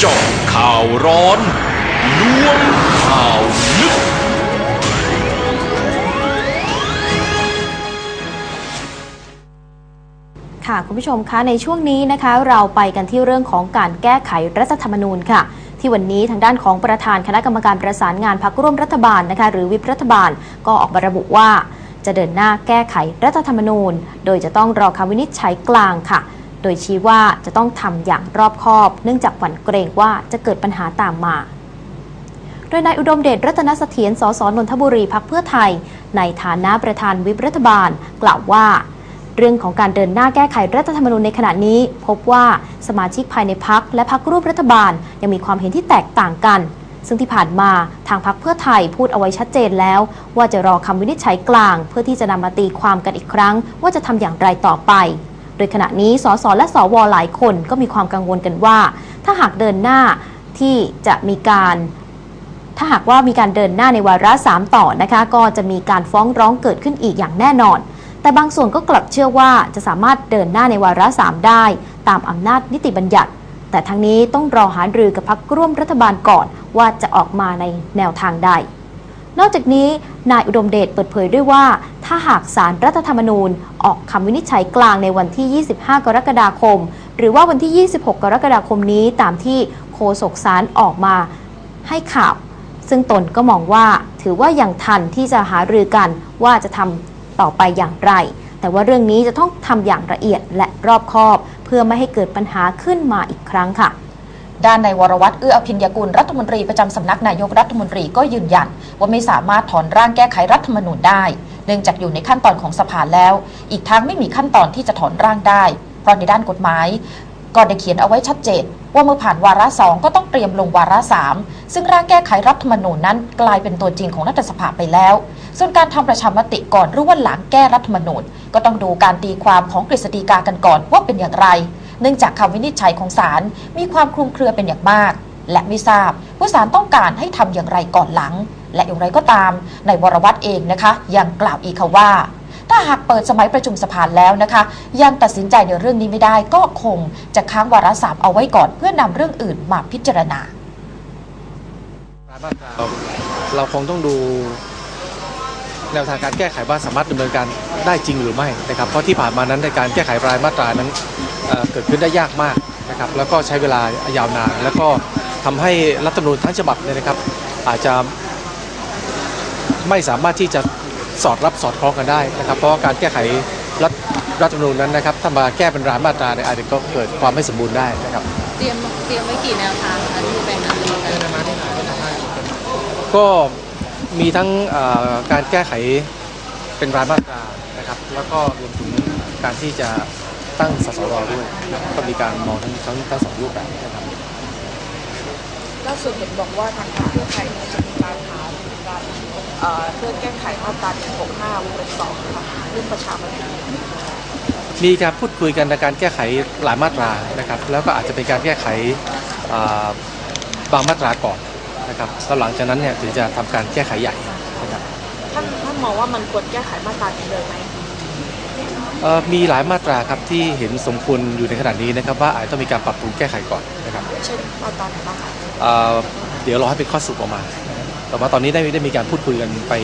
เจาะข่าวร้อนล้วงข่าวลึก ค่ะคุณผู้ชมคะในช่วงนี้นะคะ เราไปกันที่เรื่องของการแก้ไขรัฐธรรมนูญค่ะที่วันนี้ทางด้านของประธานคณะกรรมการประสานงานพักร่วมรัฐบาลนะคะหรือวิปรัฐบาลก็ออกมาระบุว่า จะเดินหน้าแก้ไขรัฐธรรมนูญ โดยจะต้องรอคำวินิจฉัยกลางค่ะ ดยชี้ว่าจะต้องทำอย่างรอบคอบ เนื่องจากหวั่นเกรงว่าจะเกิดปัญหาตามมา โดยนายอุดมเดชรัตนเสถียรสสนนทบุรีพักเพื่อไทย ในฐานะประธานวิปรัฐบาล กล่าวว่า เรื่องของการเดินหน้าแก้ไขรัฐธรรมนูญในขณะนี้ พบว่าสมาชิกภายในพักและพักร่วมรัฐบาล ยังมีความเห็นที่แตกต่างกันซึ่งที่ผ่านมาทางพักเพื่อไทยพูดเอาไว้ชัดเจนแล้ว ว่าจะรอคำวินิจฉัยกลาง เพื่อที่จะนำมาตีความกันอีกครั้ง ว่าจะทำอย่างไรต่อไป โดยขณะนี้สสและสวหลายคนก็มีความกังวลกันว่า ถ้าหากเดินหน้าที่จะมีการ ถ้าหากว่ามีการเดินหน้าในวาระ 3 ต่อนะคะก็จะมีการฟ้องร้องเกิดขึ้นอีกอย่างแน่นอน แต่บางส่วนก็กลับเชื่อว่าจะสามารถเดินหน้าในวาระ 3 ได้ ตามอำนาจนิติบัญญัติ แต่ทั้งนี้ต้องรอหารือกับพักร่วมรัฐบาลก่อนว่าจะออกมาในแนวทางใด นอกจากนี้นายอุดมเดชเปิดเผยด้วยว่า ถ้าหากสารรัฐธรรมนูญ ออกคำวินิจฉัยกลางในวันที่ 25 กรกฎาคม หรือว่าวันที่ 26 กรกฎาคมนี้ตามที่โฆษกสารออกมาให้ข่าว ซึ่งตนก็มองว่าถือว่ายังทันที่จะหารือกันว่าจะทำต่อไปอย่างไร แต่ว่าเรื่องนี้จะต้องทำอย่างละเอียดและรอบคอบ เพื่อไม่ให้เกิดปัญหาขึ้นมาอีกครั้งค่ะ ด้านในวรวัตรเอื้ออภิญญกุลรัฐมนตรีประจำสำนักนายกรัฐมนตรีก็ยืนยัน ว่าไม่สามารถถอนร่างแก้ไขรัฐธรรมนูญได้ เนื่องจากอยู่ในขั้นตอนของสภาแล้ว อีกทั้งไม่มีขั้นตอนที่จะถอนร่างได้ เพราะในด้านกฎหมายก็ได้เขียนเอาไว้ชัดเจนว่าเมื่อผ่านวาระสองก็ต้องเตรียมลงวาระสามซึ่งร่างแก้ไขรัฐธรรมนูญนั้นกลายเป็นตัวจริงของรัฐสภาไปแล้ว ส่วนการทำประชามติก่อนหรือว่าหลังแก้รัฐธรรมนูญ ก็ต้องดูการตีความของกฤษฎีกากันก่อนว่าเป็นอย่างไร เนื่องจากคำวินิจฉัยของศาลมีความคลุมเครือเป็นอย่างมาก และไม่ทราบว่าศาลต้องการให้ทำอย่างไรก่อนหลัง และอย่างไรก็ตามในวรวัตรเองนะคะ ยังกล่าวอีกค่ะว่าถ้าหากเปิดสมัยประชุมสภาแล้วนะคะ ยังตัดสินใจในเรื่องนี้ไม่ได้ก็คงจะค้างวาระสามเอาไว้ก่อนเพื่อนำเรื่องอื่นมาพิจารณา เราเราคงต้องดูแนวทางการแก้ไขว่าสามารถดำเนินการได้จริงหรือไม่นะครับเพราะที่ผ่านมานั้นในการแก้ไขรายมาตรานั้น เอ่อเกิดขึ้นได้ยากมากนะครับแล้วก็ใช้เวลายาวนาน แล้วก็ทำให้รัฐธรรมนูญทั้งฉบับเนี่ยนะครับ อาจจะไม่สามารถที่จะสอดรับสอดคล้องกันได้นะครับ เพราะว่าการแก้ไขรัฐรัฐธรรมนูญนั้นนะครับถ้ามาแก้เป็นรายมาตราเนี่ยอาจจะก็เกิดความไม่สมบูรณ์ได้นะครับเตรียมเตรียมไว้กี่แนวทางคะที่ไปหารือกันก็มีทั้งเอ่อการแก้ไขเป็นรายมาตรานะครับ แล้วก็รวมถึงการที่จะ ตั้งสสรด้วยนะครับก็มีการมองทั้งทั้งทั้งสองรูปแบบนะครับล่าสุดเห็นบอกว่าทางพรรคเพื่อไทยเนี่ยจะมีการหาการเอ่อเพื่อแก้ไขมาตรา165วงเล็บสองค่ะเรื่องประชามติมีการพูดคุยกันในการแก้ไขหลายมาตรานะครับ แล้วก็อาจจะเป็นการแก้ไขอ่าบางมาตราก่อนนะครับแล้วหลังจากนั้นเนี่ยถึงจะทำการแก้ไขใหญ่นะครับท่านท่านมองว่ามันควรแก้ไขมาตรานี้เลยไหมเอ่อ มีหลายมาตราครับที่เห็นสมควรอยู่ในขณะนี้นะครับว่าอาจจะต้องมีการปรับปรุงแก้ไขก่อนนะครับเช่นมาตราไหนบ้างคะเอ่อเดี๋ยวรอให้เป็นข้อสรุปออกมานะครับแต่ว่าตอนนี้ได้ได้มีการพูดคุยกันไป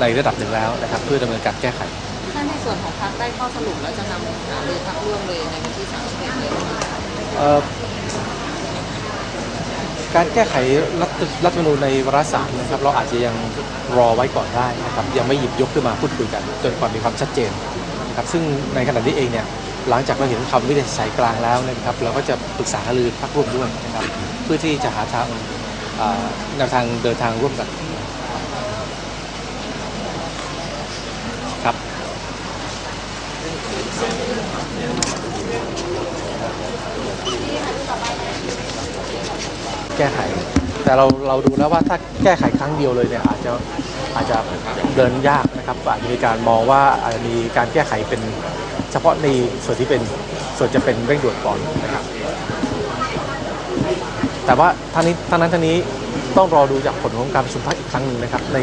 ในระดับหนึ่งแล้วนะครับ เพื่อดำเนินการแก้ไขถ้าในส่วนของพรรคได้ข้อสรุปแล้วจะนำหารือพรรคร่วมเลยในวันที่31เลยนะคะเอ่อการแก้ไขรัฐรัฐธรรมนูญในวาระสามนะครับ เราอาจจะยังรอไว้ก่อนได้นะครับ ยังไม่หยิบยกขึ้นมาพูดคุยกันจนกว่ามีความชัดเจน นะครับซึ่งในขณะนี้เองเนี่ยหลังจากเราเห็นคำวินิจฉัยกลางแล้วนะครับ เราก็จะปรึกษาหารือพรรคร่วมด้วยนะครับ เพื่อที่จะหาทางแนวทางเดินทางร่วมกันครับแก้ไข แต่เราเราดูแล้วว่าถ้าแก้ไขครั้งเดียวเลยเนี่ยอาจจะอาจจะเดินยากนะครับอาจจะมีการมองว่าอาจจะมีการแก้ไขเป็นเฉพาะในส่วนที่เป็นส่วนจะเป็นเร่งด่วนก่อนนะครับ แต่ว่าทั้งนี้ทั้งนั้นทั้งนี้ต้องรอดูจากผลของการประชุมพักอีกครั้งหนึ่งนะครับ ใน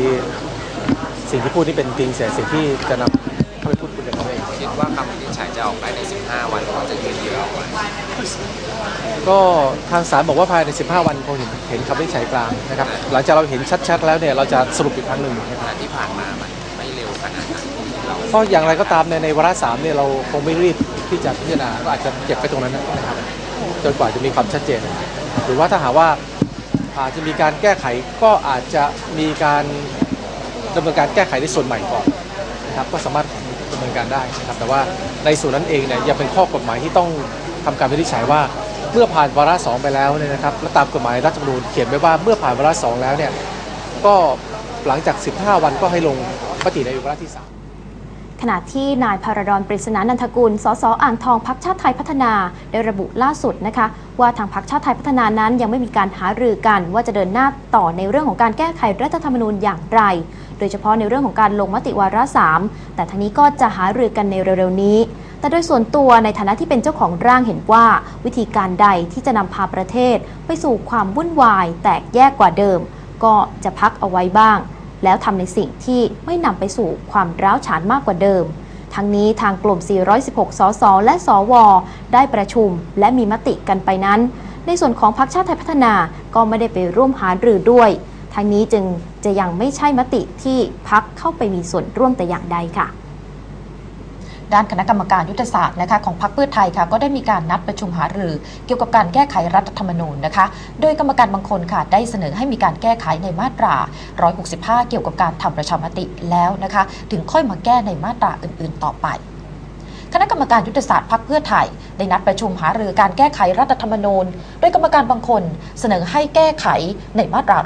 สิ่งที่พูดนี่เป็นจริงแต่สิ่งที่จะนำเข้าไปพูดคุยกันเองคิดว่าคำวินิจฉัยจะออกภายใน 15 วันหรือว่าจะยืดเยื้อออกไป ก็ทางศาลบอกว่าภายใน 15 วันคงเห็นเห็นคำวินิจฉัยกลางนะครับ หลังจากเราเห็นชัดๆ แล้วเนี่ยเราจะสรุปอีกครั้งหนึ่งนะครับ ที่ผ่านมามันไม่เร็วขนาดนั้นเราเพราะอย่างไรก็ตามในในวาระสามเนี่ยเราคงไม่รีบที่จะพิจารณาก็อาจจะเก็บไปตรงนั้นนะครับจนกว่าจะมีความชัดเจน หรือว่าถ้าหากว่าอาจจะมีการแก้ไขก็อาจจะมีการดำเนินการแก้ไขในส่วนใหม่ก่อนนะครับก็สามารถดำเนินการได้นะครับแต่ว่าในส่วนนั้นเองเนี่ยยังเป็นข้อกฎหมายที่ต้องทำการวินิจฉัยว่า เมื่อผ่านวาระสองไปแล้วเนี่ยนะครับและตามกฎหมายรัฐธรรมนูญเขียนไว้ว่าเมื่อผ่านวาระสองแล้วเนี่ยก็หลังจาก 15 วันก็ให้ลงมติในวาระที่สามขณะที่นายพารดอนปริศนานันทกุล สสอ่างทองพักชาติไทยพัฒนาได้ระบุล่าสุดนะคะ ว่าทางพักชาติไทยพัฒนานั้นยังไม่มีการหารือกัน ว่าจะเดินหน้าต่อในเรื่องของการแก้ไขรัฐธรรมนูญอย่างไร โดยเฉพาะในเรื่องของการลงมติวาระสามแต่ทางนี้ก็จะหารือกันในเร็วๆนี้ แต่โดยส่วนตัวในฐานะที่เป็นเจ้าของร่างเห็นว่า วิธีการใดที่จะนำพาประเทศ ไปสู่ความวุ่นวาย แตกแยกกว่าเดิม ก็จะพักเอาไว้บ้าง แล้วทำในสิ่งที่ไม่นำไปสู่ความร้าวฉานมากกว่าเดิม ทั้งนี้ทางกลุ่ม 416 สส และสว ได้ประชุมและมีมติกันไปนั้น ในส่วนของพรรคชาติไทยพัฒนาก็ไม่ได้ไปร่วมหารือด้วยทั้งนี้จึงจะยังไม่ใช่มติที่พักเข้าไปมีส่วนร่วมแต่อย่างใดค่ะ ด้านคณะกรรมการยุทธศาสตร์นะคะของพรรคเพื่อไทยค่ะก็ได้มีการนัดประชุมหารือ เกี่ยวกับการแก้ไขรัฐธรรมนูญนะคะ โดยกรรมการบางคนค่ะได้เสนอให้มีการแก้ไขในมาตรา 165 เกี่ยวกับการทำประชามติแล้วนะคะ ถึงค่อยมาแก้ในมาตราอื่น ๆ ต่อไปคณะกรรมการยุทธศาสตร์พรรคเพื่อไทย ได้นัดประชุมหารือการแก้ไขรัฐธรรมนูญ โดยกรรมการบางคนเสนอให้แก้ไขในมาตรา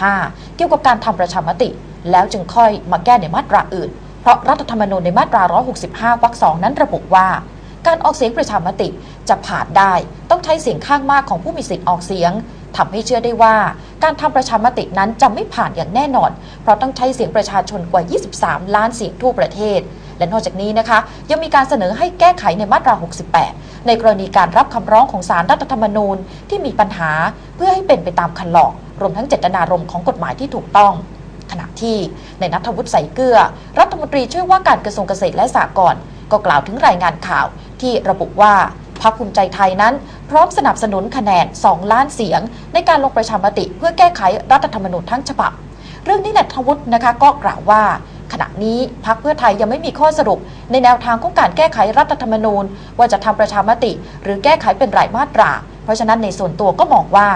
165 เกี่ยวกับการทำประชามติ แล้วจึงค่อยมาแก้ในมาตราอื่น เพราะรัฐธรรมนูญในมาตรา 165 วรรคสองนั้นระบุว่า การออกเสียงประชามติจะผ่านได้ต้องใช้เสียงข้างมากของผู้มีสิทธิ์ออกเสียงทำให้เชื่อได้ว่าการทำประชามตินั้นจะไม่ผ่านอย่างแน่นอน เพราะต้องใช้เสียงประชาชนกว่า 23 ล้านเสียงทั่วประเทศ และนอกจากนี้นะคะ ยังมีการเสนอให้แก้ไขในมาตรา 68 ในกรณีการรับคำร้องของสารรัฐธรรมนูญที่มีปัญหาเพื่อให้เป็นไปตามคันลองรวมทั้งเจตนารมณ์ของกฎหมายที่ถูกต้อง ณะที่ในนัทวุฒิใสเกลือ รัฐมนตรีช่วยว่าการกระทรวงเกษตรและสหกรณ์ก็กล่าวถึงรายงานข่าวที่ระบุว่าพรรคภูมิใจไทยนั้น พร้อมสนับสนุนคะแนน 2 ล้านเสียง ในการลงประชามติเพื่อแก้ไขรัฐธรรมนูญทั้งฉบับ เรื่องนี้นัทวุฒินะคะก็กล่าวว่า ขณะนี้พรรคเพื่อไทยยังไม่มีข้อสรุป ในแนวทางของการแก้ไขรัฐธรรมนูญ ว่าจะทำประชามติ หรือแก้ไขเป็นรายมาตรา เพราะฉะนั้นในส่วนตัวก็มองว่า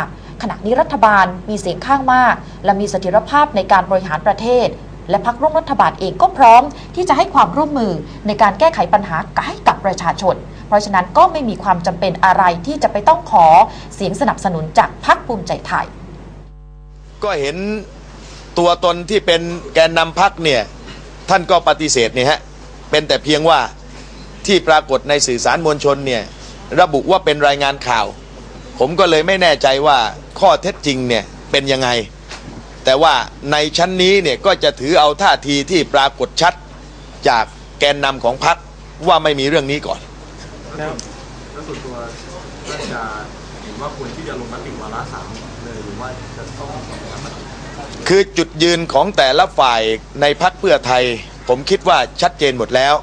ขณะนี้รัฐบาลมีเสียงข้างมาก และมีเสถียรภาพในการบริหารประเทศ และพักร่วมรัฐบาลเองก็พร้อม ที่จะให้ความร่วมมือในการแก้ไขปัญหาให้กับประชาชน เพราะฉะนั้นก็ไม่มีความจำเป็นอะไรที่จะไปต้องขอเสียงสนับสนุนจากพรรคภูมิใจไทย ก็เห็นตัวตนที่เป็นแกนนำพักเนี่ยท่านก็ปฏิเสธเนี่ยฮะเป็นแต่เพียงว่าที่ปรากฏในสื่อสารมวลชนเนี่ยระบุว่าเป็นรายงานข่าว ผมก็เลยไม่แน่ใจว่าข้อเท็จจริงเนี่ยเป็นยังไง แต่ว่าในชั้นนี้เนี่ยก็จะถือเอาท่าทีที่ปรากฏชัดจากแกนนำของพักว่าไม่มีเรื่องนี้ก่อนแล้วแล้วส่วนตัวท่านจะเห็นว่าควรที่จะลงมติวาระสามเลยหรือว่าจะต้องทำมติคือจุดยืนของแต่ละฝ่ายในพักเพื่อไทย ผมคิดว่าชัดเจนหมดแล้ว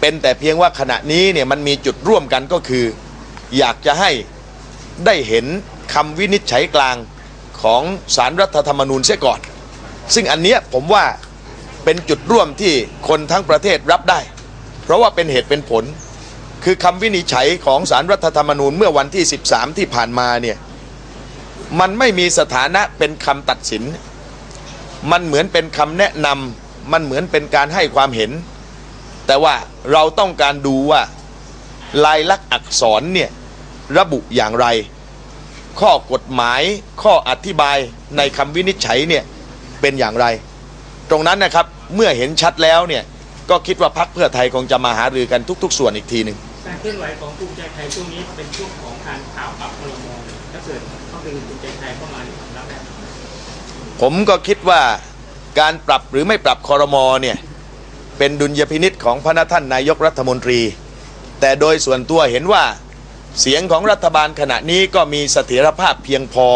เป็นแต่เพียงว่าขณะนี้เนี่ยมันมีจุดร่วมกันก็คือ อยากจะให้ ได้เห็นคำวินิจฉัยกลางของสารรัฐธรรมนูญเสียก่อน ซึ่งอันเนี้ยผมว่าเป็นจุดร่วมที่คนทั้งประเทศรับได้ เพราะว่าเป็นเหตุเป็นผล คือคำวินิจฉัยของสารรัฐธรรมนูญเมื่อวันที่ 13 ที่ผ่านมาเนี่ยมันไม่มีสถานะเป็นคำตัดสิน มันเหมือนเป็นคำแนะนำมันเหมือนเป็นการให้ความเห็น แต่ว่าเราต้องการดูว่าลายลักษณ์อักษรเนี่ย ระบุอย่างไร ข้อกฎหมายข้ออธิบายในคำวินิจฉัยเนี่ยเป็นอย่างไร ตรงนั้นนะครับเมื่อเห็นชัดแล้วเนี่ยก็คิดว่าพักเพื่อไทยคงจะมาหารือกันทุก ๆ ส่วนอีกทีหนึ่งการเคลื่อนไหวของภูมิใจไทยช่วงนี้เป็นช่วงของการข่าวปรับพลมถ้าเกิดต้องดึงภูมิใจไทยเข้ามาในความรับได้ผมก็คิดว่าการปรับหรือไม่ปรับคอรมอเนี่ยเป็นดุลยพินิษของพระท่านนายกรัฐมนตรี แต่โดยส่วนตัวเห็นว่า เสียงของรัฐบาลขณะนี้ก็มีเสถียรภาพเพียงพอ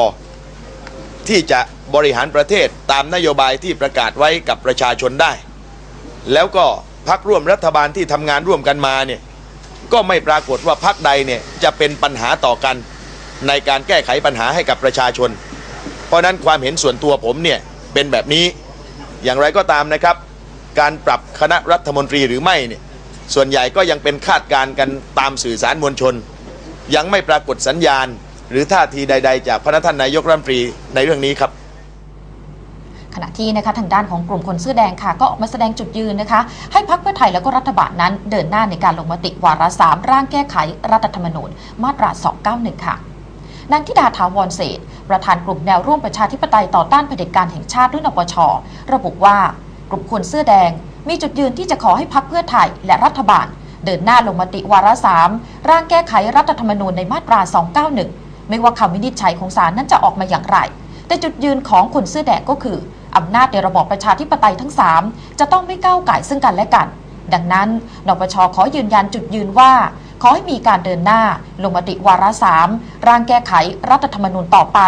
ที่จะบริหารประเทศตามนโยบายที่ประกาศไว้กับประชาชนได้ แล้วก็พักร่วมรัฐบาลที่ทำงานร่วมกันมาเนี่ยก็ไม่ปรากฏว่าพักใดเนี่ยจะเป็นปัญหาต่อกันในการแก้ไขปัญหาให้กับประชาชน เพราะนั้นความเห็นส่วนตัวผมเนี่ยเป็นแบบนี้อย่างไรก็ตามนะครับ การปรับคณะรัฐมนตรีหรือไม่เนี่ยส่วนใหญ่ก็ยังเป็นคาดการณ์กันตามสื่อสารมวลชน ยังไม่ปรากฏสัญญาณ หรือท่าทีใด ๆ จากพระท่านนายกรัฐมนตรีในเรื่องนี้ครับขณะที่นะคะทางด้านของกลุ่มคนเสื้อแดงค่ะ ก็ออกมาแสดงจุดยืนนะคะ ให้พักเพื่อไทยแล้วก็รัฐบาลนั้นเดินหน้าในการลงมติวาระสามร่างแก้ไขรัฐธรรมนูญมาตรา 291 ค่ะนางธิดาถาวรเศษประธานกลุ่มแนวร่วมประชาธิปไตยต่อต้านเผด็จการแห่งชาติหรือนปชระบุว่ากลุ่มคนเสื้อแดง มีจุดยืนที่จะขอให้พักเพื่อไทยและรัฐบาล เดินหน้าลงมติวาระสามร่างแก้ไขรัฐธรรมนูญในมาตรา 291 ไม่ว่าคำวินิจฉัยของศาลนั้นจะออกมาอย่างไร แต่จุดยืนของคนเสื้อแดงก็คืออำนาจในระบอบประชาธิปไตยทั้ง 3 จะต้องไม่ก้าวไก่ซึ่งกันและกัน ดังนั้นนปชขอยืนยันจุดยืนว่า ขอให้มีการเดินหน้า ลงมติวาระสามร่างแก้ไขรัฐธรรมนูญต่อไป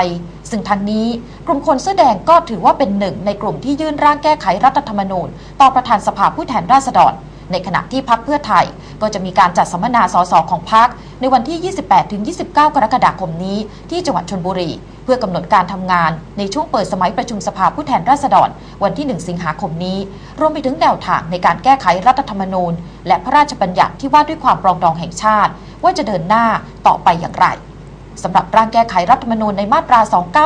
ซึ่งทางนี้กลุ่มคนเสื้อแดงก็ถือว่าเป็นหนึ่งในกลุ่มที่ยื่นร่างแก้ไขรัฐธรรมนูญ ต่อประธานสภาผู้แทนราษฎร ในขณะที่พักเพื่อไทย ก็จะมีการจัดสัมมนาสสของพักในวันที่ 28-29 กรกฎาคมนี้ ที่จังหวัดชนบุรี เพื่อกำหนดการทำงานในช่วงเปิดสมัยประชุมสภาผู้แทนราษฎร วันที่ 1 สิงหาคมนี้ รวมไปถึงแนวทางในการแก้ไขรัฐธรรมนูญ และพระราชบัญญัติที่ว่าด้วยความปรองดองแห่งชาติ ว่าจะเดินหน้าต่อไปอย่างไร สำหรับร่างแก้ไขรัฐธรรมนูญในมาตรา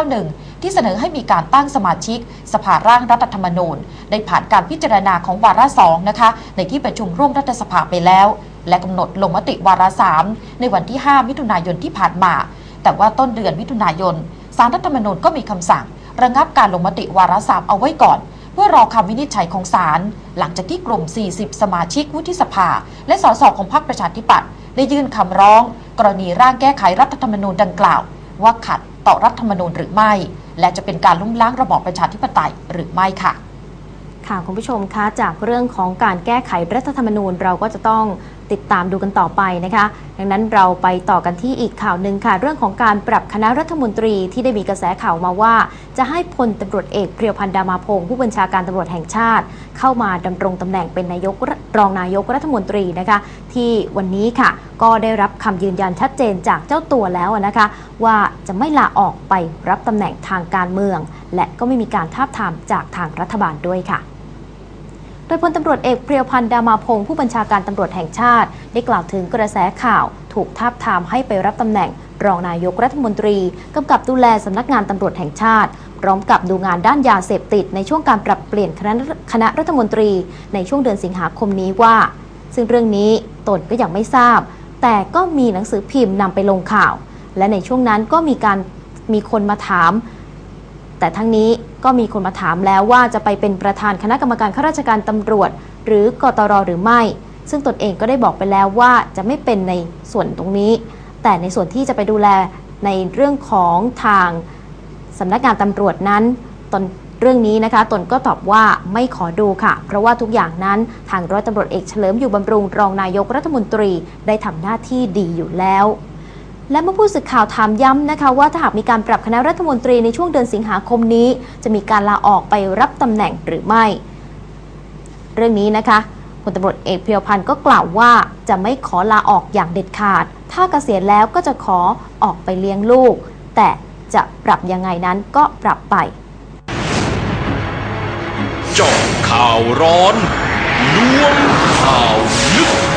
291 ที่เสนอให้มีการตั้งสมาชิก สภาร่างรัฐธรรมนูญ ได้ผ่านการพิจารณาของวาระสองนะคะ ในที่ประชุมร่วมรัฐสภาไปแล้ว และกำหนดลงมติวาระสามในวันที่ 5 มิถุนายนที่ผ่านมา แต่ว่าต้นเดือนมิถุนายนสารรัฐธรรมนูญก็มีคำสั่ง ระงับการลงมติวาระสามเอาไว้ก่อน เพื่อรอคำวินิจฉัยของศาลหลังจากที่กลุ่ม 40 สมาชิกวุฒิสภา และสสของพรรคประชาธิปัตย์ ได้ยื่นคำร้อง กรณีร่างแก้ไขรัฐธรรมนูญดังกล่าว ว่าขัดต่อรัฐธรรมนูญหรือไม่ และจะเป็นการล้มล้างระบอบประชาธิปไตยหรือไม่ค่ะค่ะคุณผู้ชมคะจากเรื่องของการแก้ไขรัฐธรรมนูญเราก็จะต้อง ติดตามดูกันต่อไปนะคะ ดังนั้นเราไปต่อกันที่อีกข่าวหนึ่งค่ะ เรื่องของการปรับคณะรัฐมนตรีที่ได้มีกระแสข่าวมาว่า จะให้พลตำรวจเอกเพียวพันธ์ดามาพงศ์ผู้บัญชาการตำรวจแห่งชาติ เข้ามาดำรงตำแหน่งเป็นนายกรองนายกรัฐมนตรีนะคะ ที่วันนี้ค่ะ ก็ได้รับคำยืนยันชัดเจนจากเจ้าตัวแล้วนะคะ ว่าจะไม่ลาออกไปรับตำแหน่งทางการเมือง และก็ไม่มีการทาบทามจากทางรัฐบาลด้วยค่ะ โดยพลตำรวจเอกเพรียวพันธ์ดามาพงศ์ผู้บัญชาการตำรวจแห่งชาติ ได้กล่าวถึงกระแสข่าว ถูกทาบทามให้ไปรับตำแหน่ง รองนายกรัฐมนตรีกำกับดูแลสำนักงานตำรวจแห่งชาติ พร้อมกับดูงานด้านยาเสพติดในช่วงการปรับเปลี่ยนคณะคณะรัฐมนตรีในช่วงเดือนสิงหาคมนี้ว่า ซึ่งเรื่องนี้ตนก็ยังไม่ทราบ แต่ก็มีหนังสือพิมพ์นำไปลงข่าว และในช่วงนั้นก็มีการมีคนมาถาม แต่ทั้งนี้ก็มีคนมาถามแล้วว่าจะไปเป็นประธานคณะกรรมการข้าราชการตำรวจ หรือกตรหรือไม่ ซึ่งตนเองก็ได้บอกไปแล้วว่าจะไม่เป็นในส่วนตรงนี้ แต่ในส่วนที่จะไปดูแลในเรื่องของทางสำนักงานตำรวจนั้นตนเรื่องนี้นะคะ ตนก็ตอบว่าไม่ขอดูค่ะ เพราะว่าทุกอย่างนั้นทางร้อยตำรวจเอกเฉลิมอยู่บำรุงรองนายกรัฐมนตรีได้ทำหน้าที่ดีอยู่แล้ว และเมื่อผู้สื่อข่าวถามย้ำนะคะว่าถ้าหากมีการปรับคณะรัฐมนตรีในช่วงเดือนสิงหาคมนี้ จะมีการลาออกไปรับตำแหน่งหรือไม่ เรื่องนี้นะคะพลตำรวจเอกเพียวพันธ์ก็กล่าวว่าจะไม่ขอลาออกอย่างเด็ดขาด ถ้าเกษียณแล้วก็จะขอออกไปเลี้ยงลูก แต่จะปรับยังไงนั้นก็ปรับไปจาะข่าวร้อนล้วงข่าวลึก